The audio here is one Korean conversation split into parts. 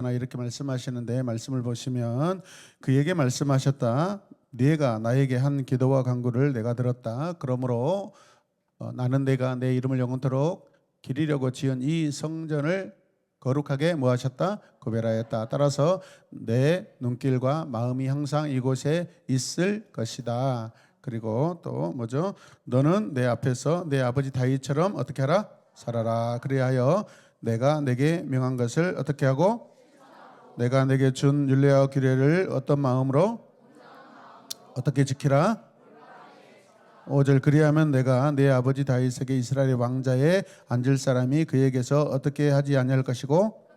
하나 이렇게 말씀하시는데 말씀을 보시면 그에게 말씀하셨다. 네가 나에게 한 기도와 간구를 내가 들었다. 그러므로 어, 나는 내가 내 이름을 영원토록 기리려고 지은 이 성전을 거룩하게 뭐하셨다? 구별하였다. 따라서 내 눈길과 마음이 항상 이곳에 있을 것이다. 그리고 또 뭐죠? 너는 내 앞에서 내 아버지 다윗처럼 어떻게 하라? 살아라. 그리하여 내가 내게 명한 것을 어떻게 하고 내가 내게 준 율례와 규례를 어떤 마음으로 어떻게 지키라? 5절 그리하면 내가 내 아버지 다윗에게 이스라엘 왕자에 앉을 사람이 그에게서 어떻게 하지 아니할 것이고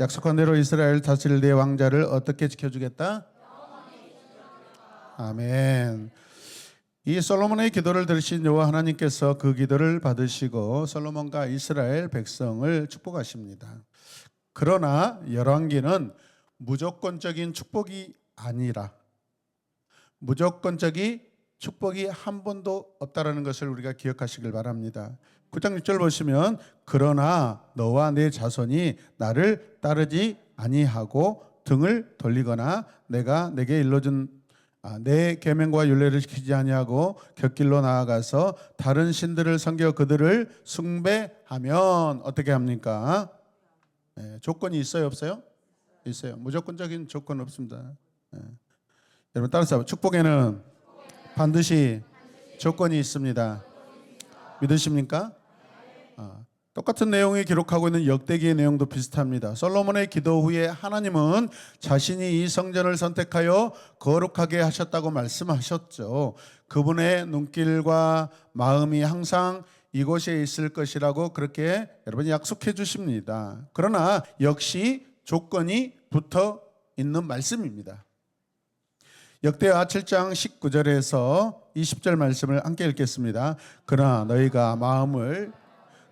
약속한 대로 이스라엘 다스릴 내 왕자를 어떻게 지켜주겠다? 아멘. 이 솔로몬의 기도를 들으신 여호와 하나님께서 그 기도를 받으시고 솔로몬과 이스라엘 백성을 축복하십니다. 그러나 열왕기는 무조건적인 축복이 아니라 무조건적이 축복이 한 번도 없다라는 것을 우리가 기억하시길 바랍니다. 9장 6절 보시면 그러나 너와 내 자손이 나를 따르지 아니하고 등을 돌리거나 내가 내게 일러준 아, 내 계명과 율례를 지키지 아니하고 곁길로 나아가서 다른 신들을 섬겨 그들을 숭배하면 어떻게 합니까? 예, 조건이 있어요 없어요? 있어요. 무조건적인 조건 없습니다. 예. 여러분 따라서 축복에는 반드시 조건이 있습니다. 믿으십니까? 아, 똑같은 내용이 기록하고 있는 역대기의 내용도 비슷합니다. 솔로몬의 기도 후에 하나님은 자신이 이 성전을 선택하여 거룩하게 하셨다고 말씀하셨죠. 그분의 눈길과 마음이 항상 이곳에 있을 것이라고 그렇게 여러분이 약속해 주십니다. 그러나 역시 조건이 붙어 있는 말씀입니다. 역대하 7장 19절에서 20절 말씀을 함께 읽겠습니다. 그러나 너희가 마음을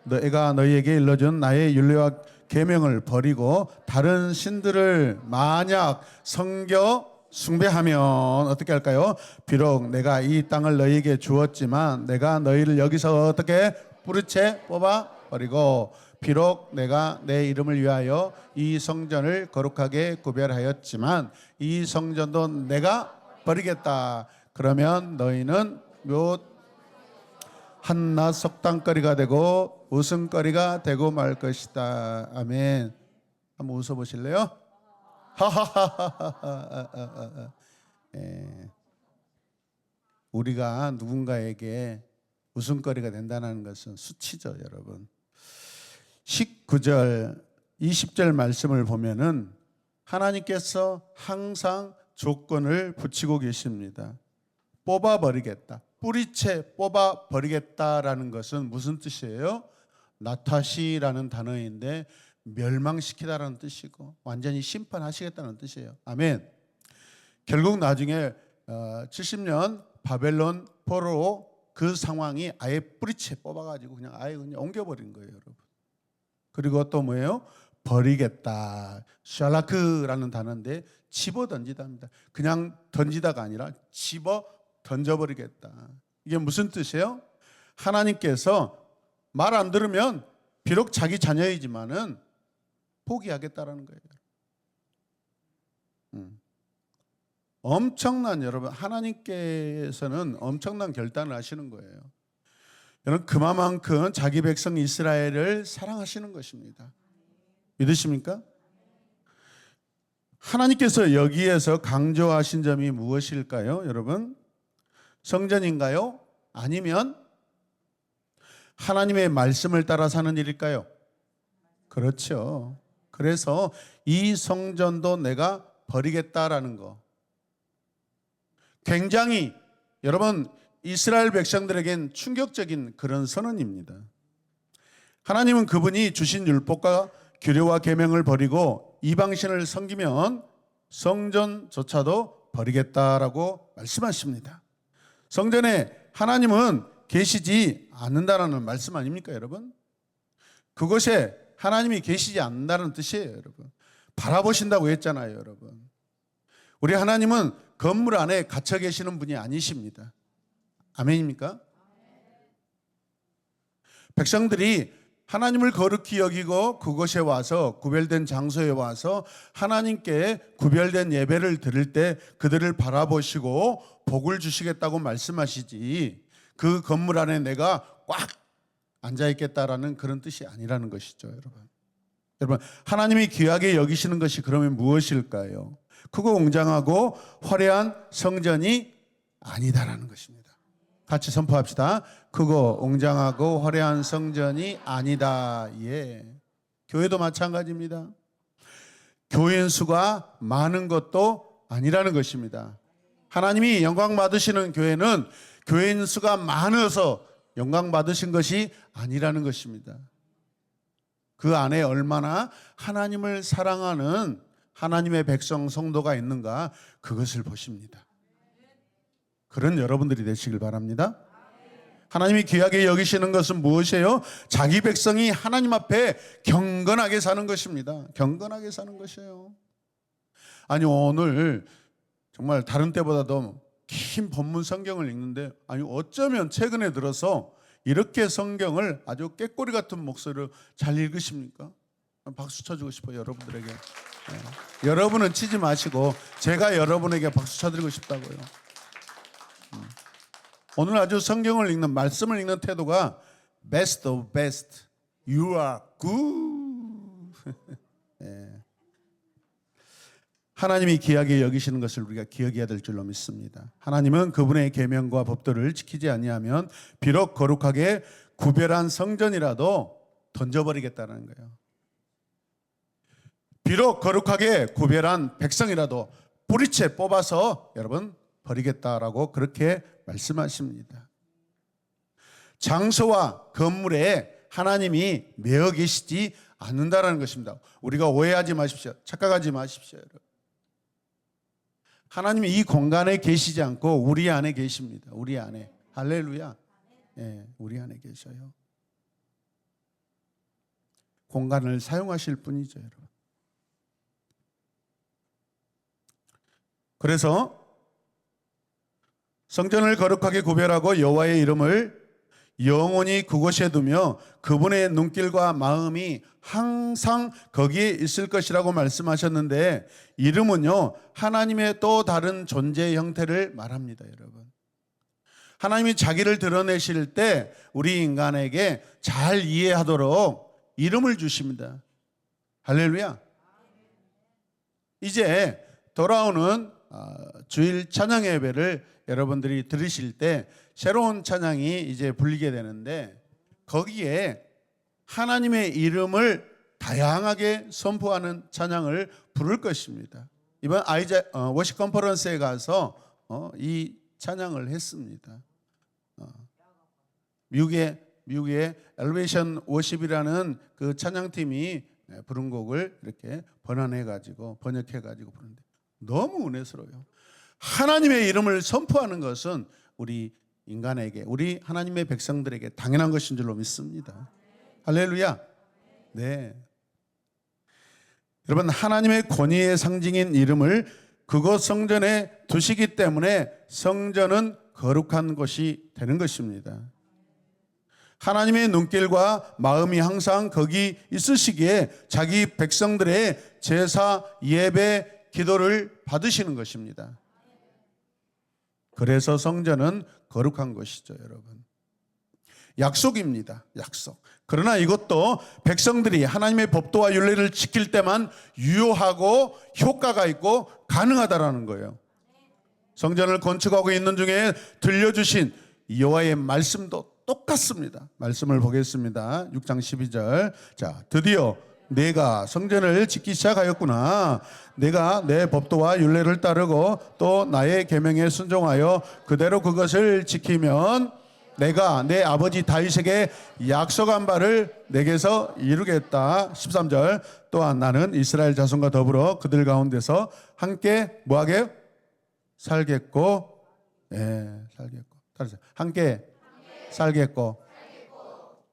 너희가 너희에게 일러준 나의 윤례와 계명을 버리고 다른 신들을 만약 섬겨 숭배하면 어떻게 할까요? 비록 내가 이 땅을 너희에게 주었지만 내가 너희를 여기서 어떻게 뿌리채 뽑아 버리고 비록 내가 내 이름을 위하여 이 성전을 거룩하게 구별하였지만 이 성전도 내가 버리겠다. 그러면 너희는 몇 한낮 속담거리가 되고 웃음거리가 되고 말 것이다. 아멘. 한번 웃어 보실래요? 예. 우리가 누군가에게 웃음거리가 된다는 것은 수치죠, 여러분. 19절, 20절 말씀을 보면은 하나님께서 항상 조건을 붙이고 계십니다. 뽑아 버리겠다. 뿌리채 뽑아 버리겠다라는 것은 무슨 뜻이에요? 나타시라는 단어인데 멸망시키다라는 뜻이고 완전히 심판하시겠다는 뜻이에요. 아멘. 결국 나중에 70년 바벨론 포로로 그 상황이 아예 뿌리채 뽑아가지고 그냥 아예 그냥 옮겨버린 거예요, 여러분. 그리고 또 뭐예요? 버리겠다. 샬라크라는 단어인데 집어 던지다입니다. 그냥 던지다가 아니라 집어 던져버리겠다. 이게 무슨 뜻이에요? 하나님께서 말 안 들으면 비록 자기 자녀이지만은 포기하겠다라는 거예요. 음. 엄청난 여러분 하나님께서는 엄청난 결단을 하시는 거예요. 여러분 그만큼 자기 백성 이스라엘을 사랑하시는 것입니다. 믿으십니까? 하나님께서 여기에서 강조하신 점이 무엇일까요, 여러분? 성전인가요? 아니면 하나님의 말씀을 따라 사는 일일까요? 그렇죠. 그래서 이 성전도 내가 버리겠다라는 거. 굉장히 여러분 이스라엘 백성들에겐 충격적인 그런 선언입니다. 하나님은 그분이 주신 율법과 규례와 계명을 버리고 이방신을 섬기면 성전조차도 버리겠다라고 말씀하십니다. 성전에 하나님은 계시지 않는다라는 말씀 아닙니까, 여러분? 그것에 하나님이 계시지 않는다는 뜻이에요, 여러분. 바라보신다고 했잖아요, 여러분. 우리 하나님은 건물 안에 갇혀 계시는 분이 아니십니다. 아멘입니까? 백성들이 하나님을 거룩히 여기고 그곳에 와서 구별된 장소에 와서 하나님께 구별된 예배를 드릴 때 그들을 바라보시고 복을 주시겠다고 말씀하시지 그 건물 안에 내가 꽉 앉아 있겠다라는 그런 뜻이 아니라는 것이죠, 여러분. 여러분, 하나님이 귀하게 여기시는 것이 그러면 무엇일까요? 크고 웅장하고 화려한 성전이 아니다라는 것입니다. 같이 선포합시다. 크고 웅장하고 화려한 성전이 아니다. 예. 교회도 마찬가지입니다. 교인 수가 많은 것도 아니라는 것입니다. 하나님이 영광 받으시는 교회는 교인 수가 많아서 영광 받으신 것이 아니라는 것입니다. 그 안에 얼마나 하나님을 사랑하는 하나님의 백성 성도가 있는가 그것을 보십니다. 그런 여러분들이 되시길 바랍니다. 하나님이 귀하게 여기시는 것은 무엇이에요? 자기 백성이 하나님 앞에 경건하게 사는 것입니다. 경건하게 사는 것이에요. 아니 오늘 정말 다른 때보다도 긴 본문 성경을 읽는데 아니 어쩌면 최근에 들어서 이렇게 성경을 아주 깨꼬리 같은 목소리로 잘 읽으십니까? 박수 쳐주고 싶어요 여러분들에게. 네. 여러분은 치지 마시고 제가 여러분에게 박수 쳐드리고 싶다고요. 음. 오늘 아주 성경을 읽는 말씀을 읽는 태도가 best of best. You are good. 예. 하나님이 귀하게 여기시는 것을 우리가 기억해야 될 줄로 믿습니다. 하나님은 그분의 계명과 법도를 지키지 아니하면 비록 거룩하게 구별한 성전이라도 던져버리겠다는 거예요. 비록 거룩하게 구별한 백성이라도 뿌리채 뽑아서 여러분 버리겠다라고 그렇게 말씀하십니다. 장소와 건물에 하나님이 매어 계시지 않는다라는 것입니다. 우리가 오해하지 마십시오. 착각하지 마십시오. 여러분. 하나님이 이 공간에 계시지 않고 우리 안에 계십니다. 우리 안에. 할렐루야. 예, 우리 안에 계셔요. 공간을 사용하실 뿐이죠, 여러분. 그래서 성전을 거룩하게 구별하고 여호와의 이름을 영원히 그곳에 두며 그분의 눈길과 마음이 항상 거기에 있을 것이라고 말씀하셨는데 이름은요 하나님의 또 다른 존재 형태를 말합니다, 여러분. 하나님이 자기를 드러내실 때 우리 인간에게 잘 이해하도록 이름을 주십니다. 할렐루야. 이제 돌아오는 어, 주일 찬양 예배를 여러분들이 들으실 때 새로운 찬양이 이제 불리게 되는데 거기에 하나님의 이름을 다양하게 선포하는 찬양을 부를 것입니다. 이번 아이자 어, 워시 컨퍼런스에 가서 어, 이 찬양을 했습니다. 어, 미국의 미국의 엘베이션 워십이라는 그 찬양팀이 예, 부른 곡을 이렇게 번안해 가지고 번역해 가지고 부르는데 너무 은혜스러워요. 하나님의 이름을 선포하는 것은 우리 인간에게, 우리 하나님의 백성들에게 당연한 것인 줄로 믿습니다. 할렐루야. 네. 여러분, 하나님의 권위의 상징인 이름을 그곳 성전에 두시기 때문에 성전은 거룩한 곳이 되는 것입니다. 하나님의 눈길과 마음이 항상 거기 있으시기에 자기 백성들의 제사, 예배, 기도를 받으시는 것입니다. 그래서 성전은 거룩한 것이죠, 여러분. 약속입니다. 약속. 그러나 이것도 백성들이 하나님의 법도와 윤례를 지킬 때만 유효하고 효과가 있고 가능하다라는 거예요. 성전을 건축하고 있는 중에 들려주신 여호와의 말씀도 똑같습니다. 말씀을 보겠습니다. 6장 12절. 자, 드디어 내가 성전을 짓기 시작하였구나. 내가 내 법도와 윤례를 따르고 또 나의 계명에 순종하여 그대로 그것을 지키면 내가 내 아버지 다윗에게 약속한 바를 내게서 이루겠다. 13절. 또한 나는 이스라엘 자손과 더불어 그들 가운데서 함께 뭐하게 살겠고 예, 살겠고. 따라서 함께 살겠고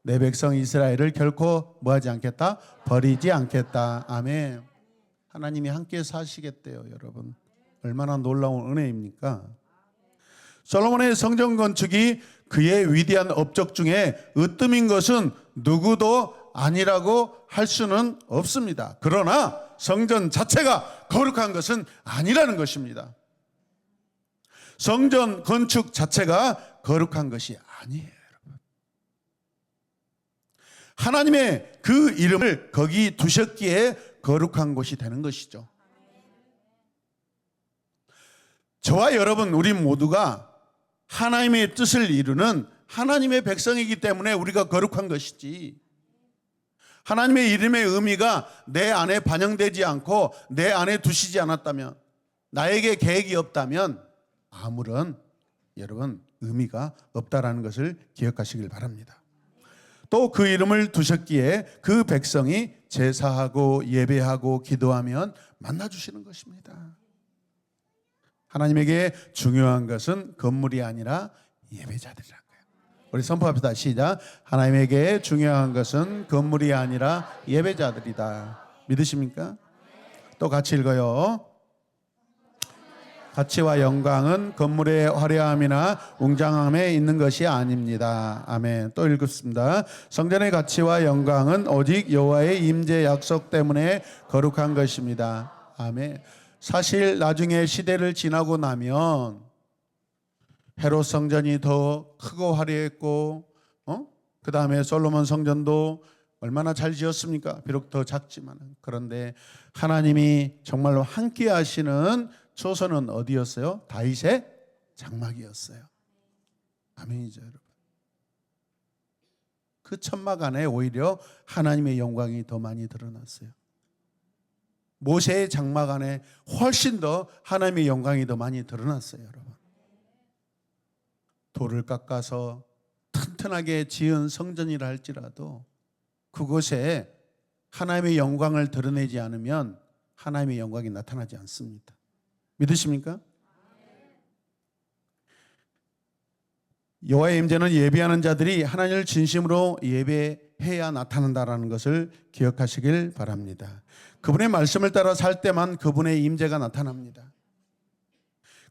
내 백성 이스라엘을 결코 뭐하지 않겠다? 버리지 않겠다. 아멘. 하나님이 함께 사시겠대요, 여러분. 얼마나 놀라운 은혜입니까? 솔로몬의 성전 건축이 그의 위대한 업적 중에 으뜸인 것은 누구도 아니라고 할 수는 없습니다. 그러나 성전 자체가 거룩한 것은 아니라는 것입니다. 성전 건축 자체가 거룩한 것이 아니에요. 하나님의 그 이름을 거기 두셨기에 거룩한 곳이 되는 것이죠. 저와 여러분, 우리 모두가 하나님의 뜻을 이루는 하나님의 백성이기 때문에 우리가 거룩한 것이지. 하나님의 이름의 의미가 내 안에 반영되지 않고 내 안에 두시지 않았다면, 나에게 계획이 없다면 아무런 여러분 의미가 없다라는 것을 기억하시길 바랍니다. 또 그 이름을 두셨기에 그 백성이 제사하고 예배하고 기도하면 만나 주시는 것입니다. 하나님에게 중요한 것은 건물이 아니라 예배자들이라는 거예요. 우리 선포합시다. 시작. 하나님에게 중요한 것은 건물이 아니라 예배자들이다. 믿으십니까? 또 같이 읽어요. 가치와 영광은 건물의 화려함이나 웅장함에 있는 것이 아닙니다. 아멘. 또 읽습니다. 성전의 가치와 영광은 오직 여호와의 임재 약속 때문에 거룩한 것입니다. 아멘. 사실 나중에 시대를 지나고 나면 헤롯 성전이 더 크고 화려했고, 어? 그 다음에 솔로몬 성전도 얼마나 잘 지었습니까? 비록 더 작지만 그런데 하나님이 정말로 함께 하시는 초선은 어디였어요? 다윗의 장막이었어요. 아멘이죠, 여러분. 그 천막 안에 오히려 하나님의 영광이 더 많이 드러났어요. 모세의 장막 안에 훨씬 더 하나님의 영광이 더 많이 드러났어요, 여러분. 돌을 깎아서 튼튼하게 지은 성전이라 할지라도 그곳에 하나님의 영광을 드러내지 않으면 하나님의 영광이 나타나지 않습니다. 믿으십니까? 여호와의 임재는 예배하는 자들이 하나님을 진심으로 예배해야 나타난다라는 것을 기억하시길 바랍니다. 그분의 말씀을 따라 살 때만 그분의 임재가 나타납니다.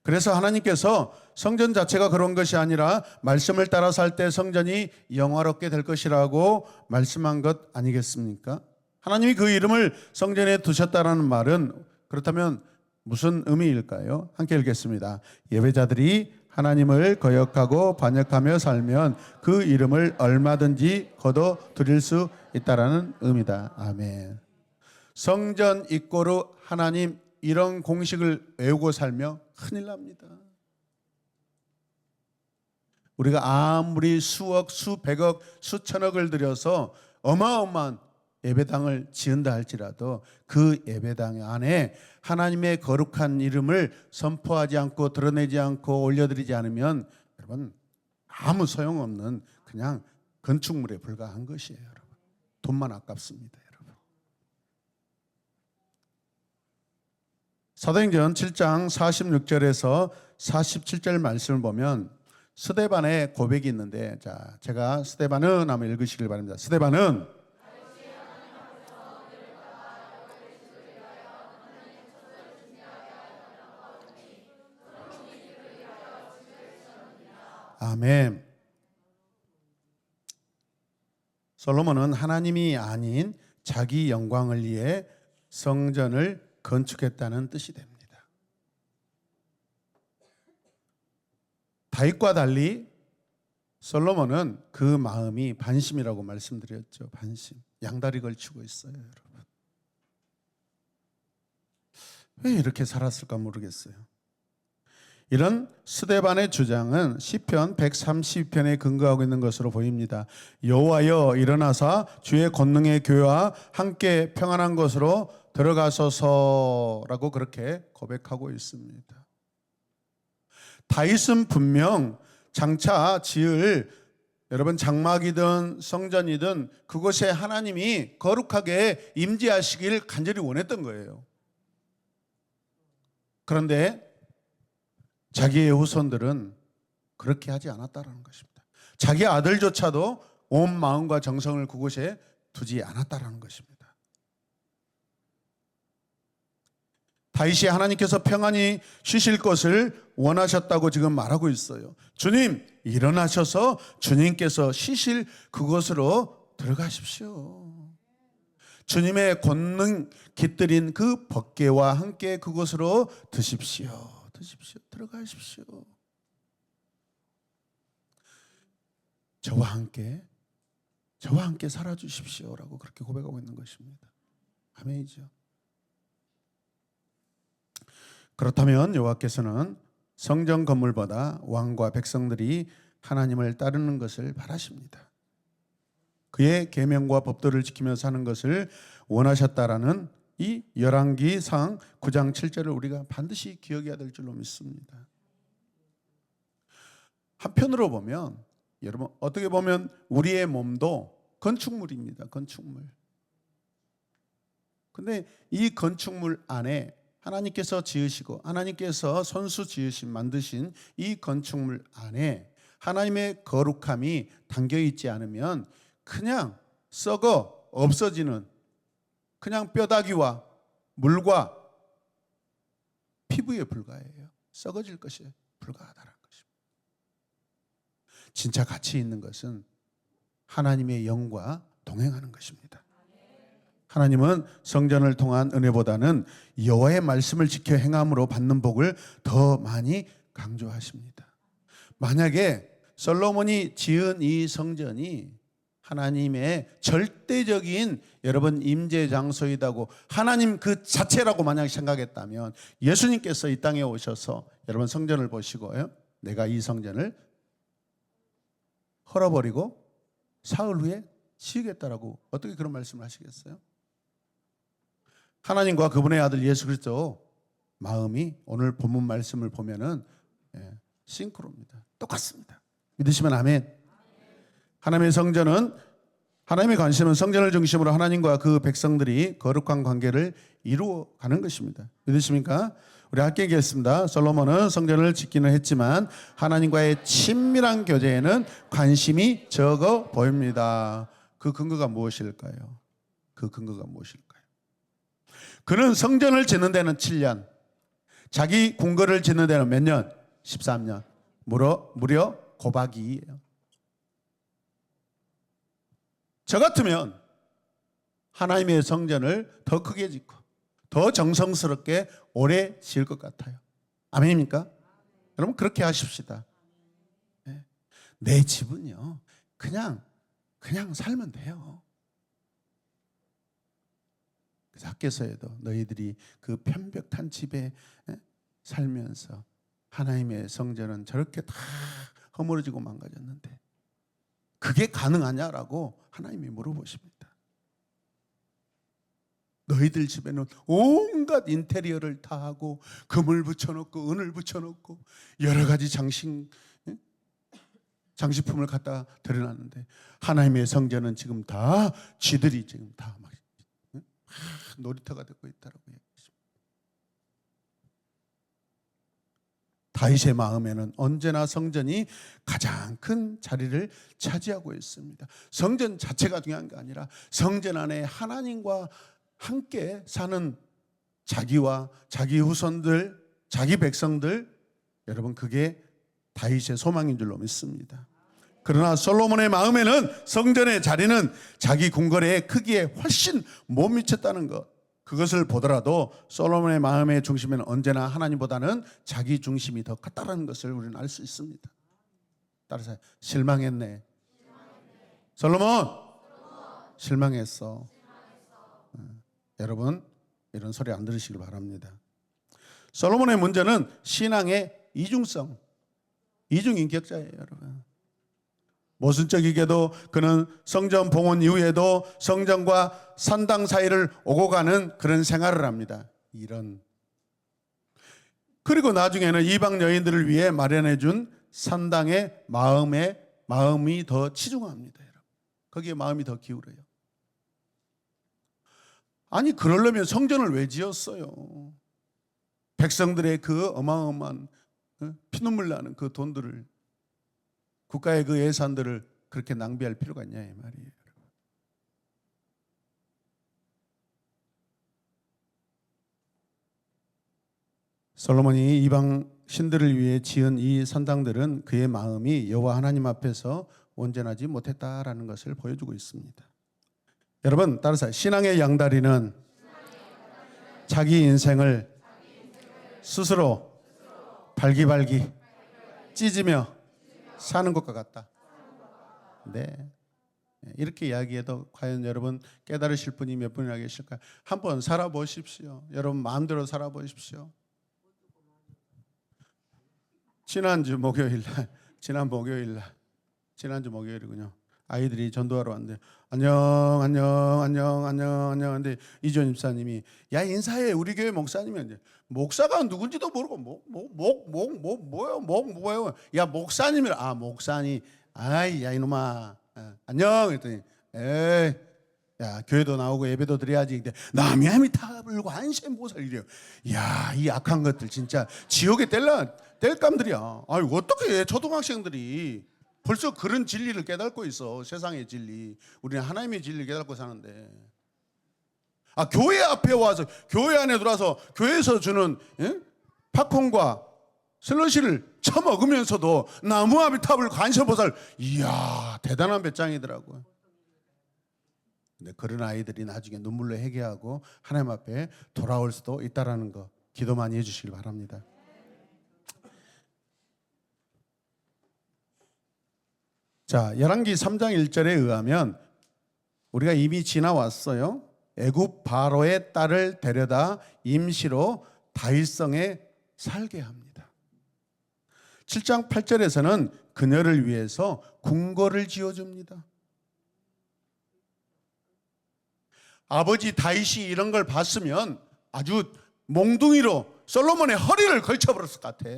그래서 하나님께서 성전 자체가 그런 것이 아니라 말씀을 따라 살 때 성전이 영화롭게 될 것이라고 말씀한 것 아니겠습니까? 하나님이 그 이름을 성전에 두셨다라는 말은 그렇다면 무슨 의미일까요? 함께 읽겠습니다. 예배자들이 하나님을 거역하고 반역하며 살면 그 이름을 얼마든지 거둬 드릴 수 있다라는 의미다. 아멘. 성전 입고로 하나님 이런 공식을 외우고 살며 큰일 납니다. 우리가 아무리 수억, 수백억, 수천억을 들여서 어마어마한 예배당을 지은다 할지라도 그 예배당 안에 하나님의 거룩한 이름을 선포하지 않고 드러내지 않고 올려드리지 않으면 여러분 아무 소용없는 그냥 건축물에 불과한 것이에요, 여러분. 돈만 아깝습니다, 여러분. 사도행전 7장 46절에서 47절 말씀을 보면 스데반의 고백이 있는데 자, 제가 스데반은 한번 읽으시길 바랍니다. 스데반은 아멘. 솔로몬은 하나님이 아닌 자기 영광을 위해 성전을 건축했다는 뜻이 됩니다. 다윗과 달리 솔로몬은 그 마음이 반심이라고 말씀드렸죠. 반심. 양다리 걸치고 있어요, 여러분. 왜 이렇게 살았을까 모르겠어요. 이런 스데반의 주장은 시편 130편에 근거하고 있는 것으로 보입니다. 여호와여 일어나사 주의 권능의 교회와 함께 평안한 것으로 들어가소서라고 그렇게 고백하고 있습니다. 다윗은 분명 장차 지을 여러분 장막이든 성전이든 그곳에 하나님이 거룩하게 임재하시길 간절히 원했던 거예요. 그런데 자기의 후손들은 그렇게 하지 않았다라는 것입니다. 자기 아들조차도 온 마음과 정성을 그곳에 두지 않았다라는 것입니다. 다윗이 하나님께서 평안히 쉬실 것을 원하셨다고 지금 말하고 있어요. 주님, 일어나셔서 주님께서 쉬실 그곳으로 들어가십시오. 주님의 권능 깃들인 그 법궤와 함께 그곳으로 드십시오. 드십시오. 들어가십시오. 저와 함께 저와 함께 살아 주십시오라고 그렇게 고백하고 있는 것입니다. 아멘이죠. 그렇다면 여호와께서는 성전 건물보다 왕과 백성들이 하나님을 따르는 것을 바라십니다. 그의 계명과 법도를 지키며 사는 것을 원하셨다라는 이 열왕기상 9장 7절을 우리가 반드시 기억해야 될 줄로 믿습니다. 한편으로 보면 여러분 어떻게 보면 우리의 몸도 건축물입니다. 건축물. 근데 이 건축물 안에 하나님께서 지으시고 하나님께서 손수 지으신 만드신 이 건축물 안에 하나님의 거룩함이 담겨 있지 않으면 그냥 썩어 없어지는 그냥 뼈다귀와 물과 피부에 불과해요. 썩어질 것이 불가하다는 것입니다. 진짜 가치 있는 것은 하나님의 영과 동행하는 것입니다. 하나님은 성전을 통한 은혜보다는 여호와의 말씀을 지켜 행함으로 받는 복을 더 많이 강조하십니다. 만약에 솔로몬이 지은 이 성전이 하나님의 절대적인 여러분 임재 장소이다고 하나님 그 자체라고 만약 생각했다면 예수님께서 이 땅에 오셔서 여러분 성전을 보시고요. 내가 이 성전을 헐어버리고 사흘 후에 지으겠다라고 어떻게 그런 말씀을 하시겠어요? 하나님과 그분의 아들 예수 그리스도 마음이 오늘 본문 말씀을 보면은 예, 싱크로입니다. 똑같습니다. 믿으시면 아멘. 하나님의 성전은 하나님의 관심은 성전을 중심으로 하나님과 그 백성들이 거룩한 관계를 이루어가는 것입니다. 믿으십니까? 우리 함께 얘기했습니다. 솔로몬은 성전을 짓기는 했지만 하나님과의 친밀한 교제에는 관심이 적어 보입니다. 그 근거가 무엇일까요? 그 근거가 무엇일까요? 그는 성전을 짓는 데는 7년, 자기 궁궐을 짓는 데는 몇 년? 13년. 무려, 무려 고박 2예요. 저 같으면 하나님의 성전을 더 크게 짓고 더 정성스럽게 오래 지을 것 같아요. 아멘입니까? 여러분 그렇게 하십시다. 네. 내 집은요 그냥 그냥 살면 돼요. 그래서 학교에서도 너희들이 그 편벽한 집에 예, 살면서 하나님의 성전은 저렇게 다 허물어지고 망가졌는데 그게 가능하냐라고 하나님이 물어보십니다. 너희들 집에는 온갖 인테리어를 다 하고 금을 붙여놓고 은을 붙여놓고 여러 가지 장식 예? 장식품을 갖다 드려놨는데 하나님의 성전은 지금 다 쥐들이 지금 다막 놀이터가 되고 있다라고 얘기했습니 다. 다윗의 마음에는 언제나 성전이 가장 큰 자리를 차지하고 있습니다. 성전 자체가 중요한 게 아니라 성전 안에 하나님과 함께 사는 자기와 자기 후손들, 자기 백성들 여러분 그게 다윗의 소망인 줄로 믿습니다. 그러나 솔로몬의 마음에는 성전의 자리는 자기 궁궐의 크기에 훨씬 못 미쳤다는 것. 그것을 보더라도 솔로몬의 마음의 중심에는 언제나 하나님보다는 자기 중심이 더 컸다는 것을 우리는 알 수 있습니다. 따라서 실망했네. 솔로몬 실망했어. 어, 여러분 이런 소리 안 들으시길 바랍니다. 솔로몬의 문제는 신앙의 이중성, 이중 인격자예요, 여러분. 모순적이게도 그는 성전 봉헌 이후에도 성전과 산당 사이를 오고 가는 그런 생활을 합니다. 이런 그리고 나중에는 이방 여인들을 위해 마련해 준 산당의 마음에 마음이 더 치중합니다, 여러분. 거기에 마음이 더 기울어요. 아니 그러려면 성전을 왜 지었어요? 백성들의 그 어마어마한 어? 피눈물 나는 그 돈들을 국가의 그 예산들을 그렇게 낭비할 필요가 있냐 이 말이에요. 솔로몬이 이방 신들을 위해 지은 이 산당들은 그의 마음이 여호와 하나님 앞에서 온전하지 못했다라는 것을 보여주고 있습니다. 여러분 따라서 신앙의 양다리는 자기 인생을 스스로 발기발기 찢으며 사는 것과 같다. 네. 이렇게 이야기해도 과연 여러분 깨달으실 분이 몇 분이나 계실까요? 한번 살아보십시오. 여러분 마음대로 살아보십시오. 지난주 목요일 날, 지난 목요일 날, 지난주 목요일이군요. 아이들이 전도하러 왔는데 안녕 안녕 안녕 안녕 안녕 근데 이전 집사님이 야 인사해. 우리 교회 목사님이 이제 목사가 누군지도 모르고 뭐, 뭐목목목 뭐, 뭐예요? 목 뭐예요? 야 목사님이라. 아 목사님 아이 야 이놈아. 어, 안녕. 했더니 에이 야 교회도 나오고 예배도 드려야지. 근데 남이 함이 탑을 관심 보살 이래요 야이 악한 것들 진짜 지옥에 뗄라 뗄감들이야. 아유 어떻게 초등학생들이 벌써 그런 진리를 깨닫고 있어. 세상의 진리. 우리는 하나님의 진리를 깨닫고 사는데. 아 교회 앞에 와서 교회 안에 들어와서 교회에서 주는 예? 팝콘과 슬러시를 처먹으면서도 나무 앞에 탑을 관셔보살. 이야 대단한 배짱이더라고요 근데 그런 아이들이 나중에 눈물로 회개하고 하나님 앞에 돌아올 수도 있다라는 거 기도 많이 해주시길 바랍니다. 자, 열왕기 3장 1절에 의하면 우리가 이미 지나왔어요. 애굽 바로의 딸을 데려다 임시로 다윗성에 살게 합니다. 7장 8절에서는 그녀를 위해서 궁궐을 지어 줍니다. 아버지 다윗이 이런 걸 봤으면 아주 몽둥이로 솔로몬의 허리를 걸쳐버렸을 것 같아.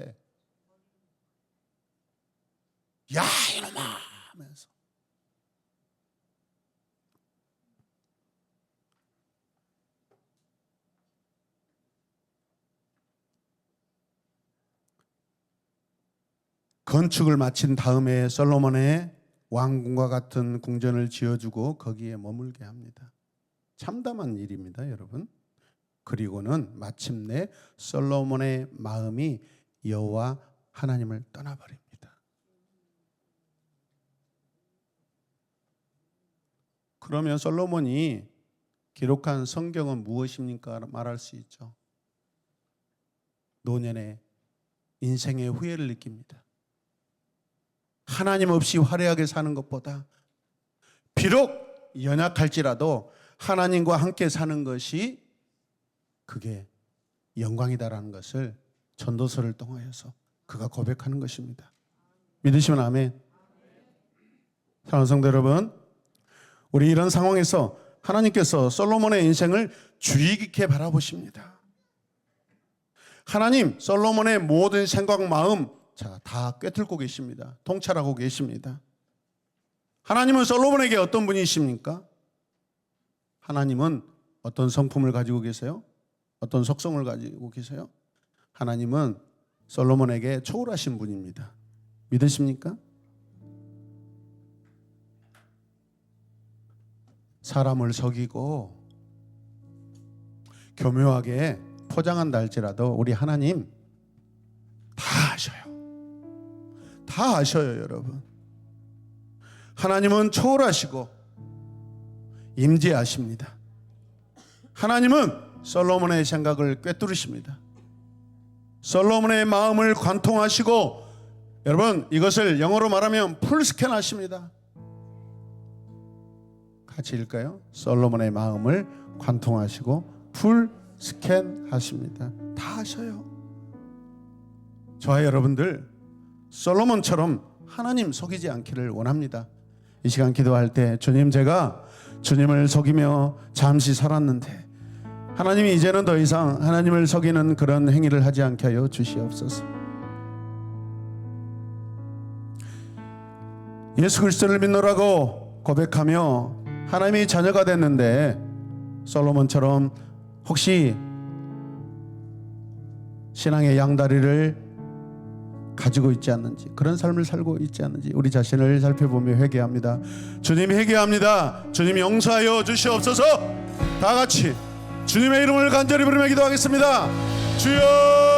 야 하면서. 건축을 마친 다음에 솔로몬의 왕궁과 같은 궁전을 지어주고 거기에 머물게 합니다. 참담한 일입니다, 여러분. 그리고는 마침내 솔로몬의 마음이 여호와 하나님을 떠나버립니다. 그러면 솔로몬이 기록한 성경은 무엇입니까? 말할 수 있죠. 노년에 인생의 후회를 느낍니다. 하나님 없이 화려하게 사는 것보다 비록 연약할지라도 하나님과 함께 사는 것이 그게 영광이다라는 것을 전도서를 통하여서 그가 고백하는 것입니다. 믿으시면 아멘. 사랑하는 성도 여러분, 우리 이런 상황에서 하나님께서 솔로몬의 인생을 주의 깊게 바라보십니다. 하나님, 솔로몬의 모든 생각, 마음 자, 다 꿰뚫고 계십니다. 통찰하고 계십니다. 하나님은 솔로몬에게 어떤 분이십니까? 하나님은 어떤 성품을 가지고 계세요? 어떤 속성을 가지고 계세요? 하나님은 솔로몬에게 초월하신 분입니다. 믿으십니까? 사람을 속이고 교묘하게 포장한다 할지라도 우리 하나님 다 아셔요. 다 아셔요, 여러분. 하나님은 초월하시고 임재하십니다. 하나님은 솔로몬의 생각을 꿰뚫으십니다. 솔로몬의 마음을 관통하시고 여러분 이것을 영어로 말하면 풀스캔 하십니다. 같이 읽을까요? 솔로몬의 마음을 관통하시고 풀 스캔하십니다. 다 하셔요. 저와 여러분들 솔로몬처럼 하나님 속이지 않기를 원합니다. 이 시간 기도할 때 주님 제가 주님을 속이며 잠시 살았는데 하나님이 이제는 더 이상 하나님을 속이는 그런 행위를 하지 않게 하여 주시옵소서. 예수 그리스도를 믿노라고 고백하며 하나님이 자녀가 됐는데 솔로몬처럼 혹시 신앙의 양다리를 가지고 있지 않는지 그런 삶을 살고 있지 않는지 우리 자신을 살펴보며 회개합니다. 주님 회개합니다. 주님 용서하여 주시옵소서. 다 같이 주님의 이름을 간절히 부르며 기도하겠습니다. 주여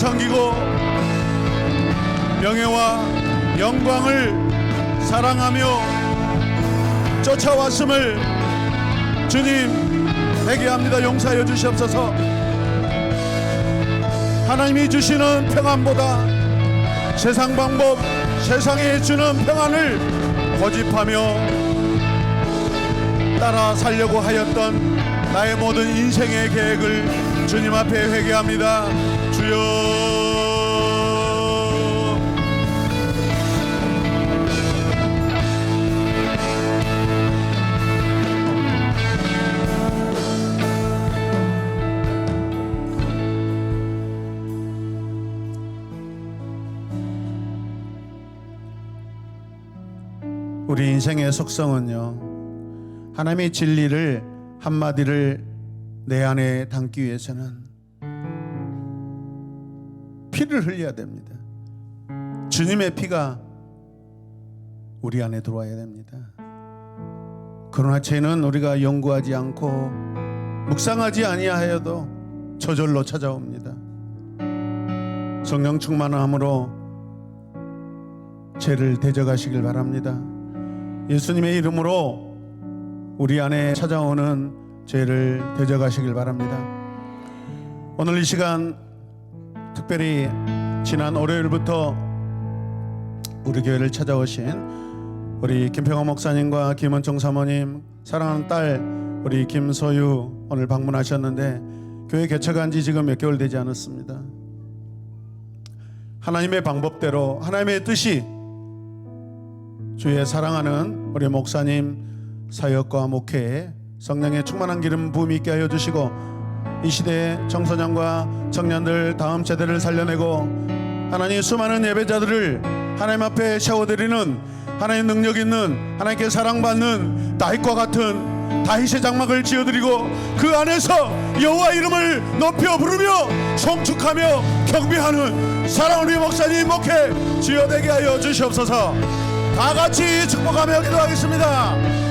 섬기고 명예와 영광을 사랑하며 쫓아왔음을 주님 회개합니다. 용서하여 주시옵소서. 하나님이 주시는 평안보다 세상 방법, 세상에 주는 평안을 고집하며 따라 살려고 하였던 나의 모든 인생의 계획을 주님 앞에 회개합니다. 우리 인생의 속성은요. 하나님의 진리를 한마디를 내 안에 담기 위해서는 피를 흘려야 됩니다. 주님의 피가 우리 안에 들어와야 됩니다. 그러나 죄는 우리가 연구하지 않고 묵상하지 아니하여도 저절로 찾아옵니다. 성령 충만함으로 죄를 대적하시길 바랍니다. 예수님의 이름으로 우리 안에 찾아오는 죄를 대적하시길 바랍니다. 오늘 이 시간 특별히 지난 월요일부터 우리 교회를 찾아오신 우리 김평호 목사님과 김원총 사모님, 사랑하는 딸 우리 김소유 오늘 방문하셨는데 교회 개척한 지 지금 몇 개월 되지 않았습니다. 하나님의 방법대로 하나님의 뜻이 주의 사랑하는 우리 목사님 사역과 목회에 성령의 충만한 기름 부음이 있게 하여 주시고 이 시대의 청소년과 청년들 다음 세대를 살려내고 하나님 수많은 예배자들을 하나님 앞에 세워드리는 하나님 능력 있는 하나님께 사랑받는 다윗과 같은 다윗의 장막을 지어드리고 그 안에서 여호와 이름을 높여 부르며 송축하며 경배하는 사랑하는 우리 목사님 목회 주여 되게 하여 주시옵소서. 다 같이 축복하며 기도하겠습니다